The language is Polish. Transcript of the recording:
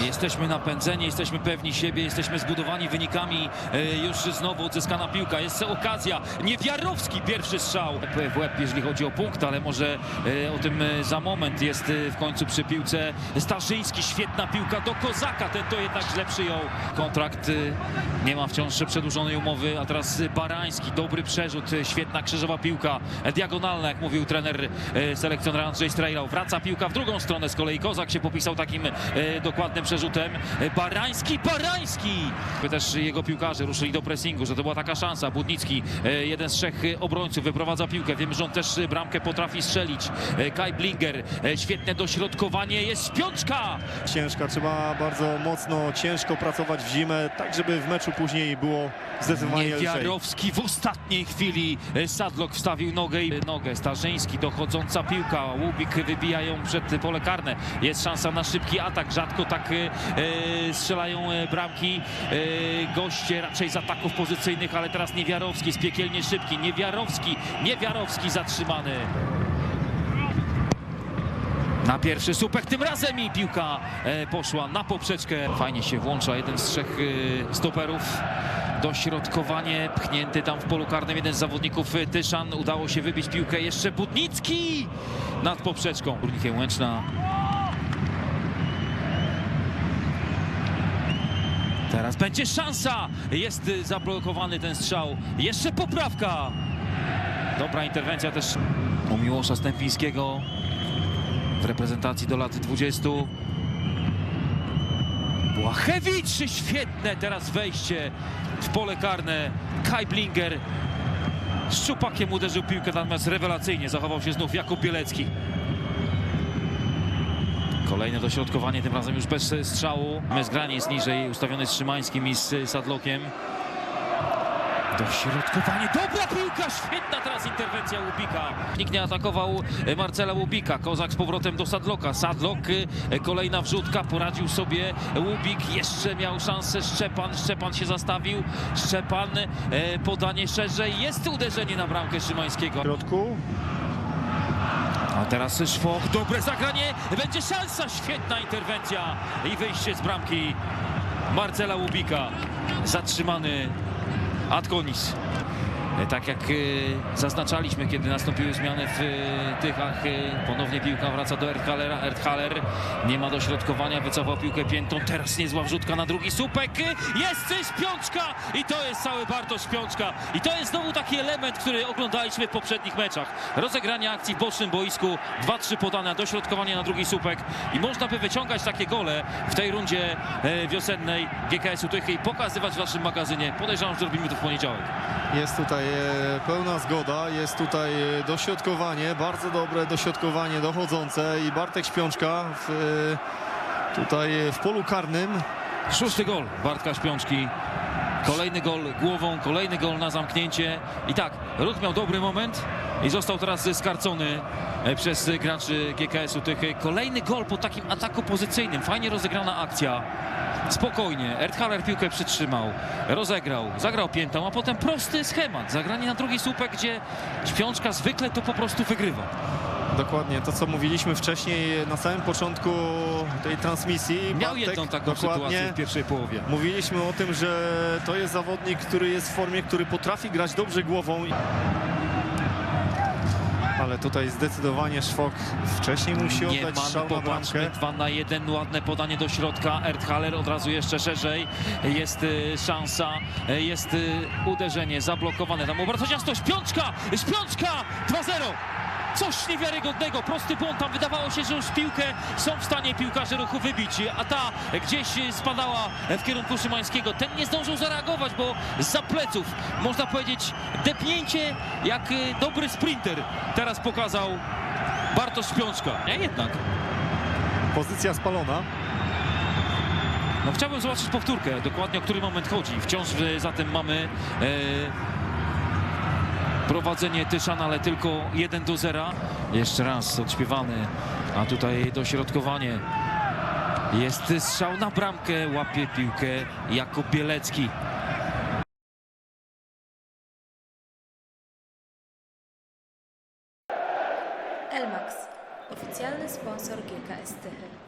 Jesteśmy napędzeni, jesteśmy pewni siebie, jesteśmy zbudowani wynikami. E, Już znowu odzyskana piłka, jest okazja. Niewiarowski pierwszy strzał w łeb, jeżeli chodzi o punkt, ale może e, o tym e, za moment. Jest w końcu przy piłce Starzyński, świetna piłka do Kozaka, ten to jednak źle przyjął. Kontrakt nie ma wciąż przedłużonej umowy, a teraz Barański, dobry przerzut, świetna krzyżowa piłka, diagonalna, jak mówił trener selekcjoner Andrzej Strejlał. Wraca piłka w drugą stronę, z kolei Kozak się popisał takim dokładnym przerzutem. Barański, Barański! Też jego piłkarze ruszyli do pressingu, że to była taka szansa. Budnicki, e, jeden z trzech e, obrońców, wyprowadza piłkę. Wiemy, że on też e, bramkę potrafi strzelić. Kai Blinger, świetne dośrodkowanie, jest śpiączka! Ciężka, trzeba bardzo mocno, ciężko pracować w zimę, tak żeby w meczu później było zdecydowanie lżej. Niewiarowski w ostatniej chwili Sadlok wstawił nogę i nogę. Starzyński, dochodząca piłka. Łubik wybija ją przed pole karne. Jest szansa na szybki atak. Rzadko tak strzelają e, bramki e, goście raczej z ataków pozycyjnych, ale teraz Niewiarowski jest piekielnie szybki. Niewiarowski, Niewiarowski zatrzymany. Na pierwszy słupek tym razem i piłka e, poszła na poprzeczkę. Fajnie się włącza jeden z trzech e, stoperów. Dośrodkowanie pchnięty tam w polu karnym jeden z zawodników e, Tyszan. Udało się wybić piłkę jeszcze Budnicki nad poprzeczką. Górnikiem Łęczna. Teraz będzie szansa. Jest e, zablokowany ten strzał. Jeszcze poprawka. Dobra interwencja też u Miłosza Stępińskiego w reprezentacji do lat 20. Błachewicz, świetne teraz wejście w pole karne. Kai Blinger szczupakiem uderzył piłkę, natomiast rewelacyjnie zachował się znów Jakub Bielecki. Kolejne dośrodkowanie, tym razem już bez strzału. Mezgranie jest niżej, ustawiony z Szymańskim i z Sadlokiem. Dośrodkowanie, dobra piłka, świetna teraz interwencja Łubika. Nikt nie atakował Marcela Łubika, Kozak z powrotem do Sadloka. Sadlok, e, kolejna wrzutka, poradził sobie Łubik, jeszcze miał szansę Szczepan, Szczepan się zastawił, Szczepan, e, podanie szerzej, jest uderzenie na bramkę Szymańskiego. W środku A teraz Szwoch, dobre zagranie, będzie szansa, świetna interwencja i wyjście z bramki Marcela Łubika. Zatrzymany Adkonis. E, Tak jak e, zaznaczaliśmy, kiedy nastąpiły zmiany w e, Tychach, ponownie piłka wraca do Erdhalera. Erdhaler nie ma dośrodkowania, wycofał piłkę piętą, teraz niezła wrzutka na drugi słupek. Jest coś, piączka i to jest cały Bartosz Piączka. I to jest znowu taki element, który oglądaliśmy w poprzednich meczach. Rozegranie akcji w bocznym boisku, 2-3 podania, dośrodkowanie na drugi słupek i można by wyciągać takie gole w tej rundzie wiosennej GKS-u Tychy i pokazywać w naszym magazynie. Podejrzewam, że robimy to w poniedziałek. jest tutaj pełna zgoda, jest tutaj e, dośrodkowanie, bardzo dobre dośrodkowanie dochodzące i Bartek Śpiączka w, e, tutaj e, w polu karnym. Szósty gol Bartka Śpiączki. Kolejny gol głową, kolejny gol na zamknięcie. I tak, Ruch miał dobry moment i został teraz skarcony e, przez graczy GKS-u. Kolejny gol po takim ataku pozycyjnym. Fajnie rozegrana akcja. Spokojnie. Erdhaler piłkę przytrzymał, rozegrał, zagrał piętą, a potem prosty schemat. Zagranie na drugi słupek, gdzie Śpiączka zwykle to po prostu wygrywa. Dokładnie to, co mówiliśmy wcześniej na samym początku tej transmisji. Miał Bartek, jedną taką dokładnie, sytuację w pierwszej połowie. Mówiliśmy o tym, że to jest zawodnik, który jest w formie, który potrafi grać dobrze głową. Tutaj zdecydowanie Szwok wcześniej musi Nie oddać strzał na popatrzmy, bramkę. 2 na 1, ładne podanie do środka, Erdhaler od razu jeszcze szerzej, jest y, szansa, y, jest y, uderzenie, zablokowane, tam bardzo ciasto, śpiączka, śpiączka, 2-0. Coś niewiarygodnego, prosty błąd, tam wydawało się, że już piłkę są w stanie piłkarze ruchu wybić, a ta gdzieś y, spadała w kierunku Szymańskiego. Ten nie zdążył zareagować, bo za pleców, można powiedzieć, depnięcie jak y, dobry sprinter teraz pokazał Bartosz Śpiączka. Nie jednak. Pozycja spalona. No chciałbym zobaczyć powtórkę, dokładnie o który moment chodzi. Wciąż e, zatem mamy e, prowadzenie Tyszan, ale tylko 1 do 0. Jeszcze raz odśpiewany, a tutaj dośrodkowanie. Jest strzał na bramkę, łapie piłkę Jakub Bielecki. Elmax, oficjalny sponsor GKS Tychy.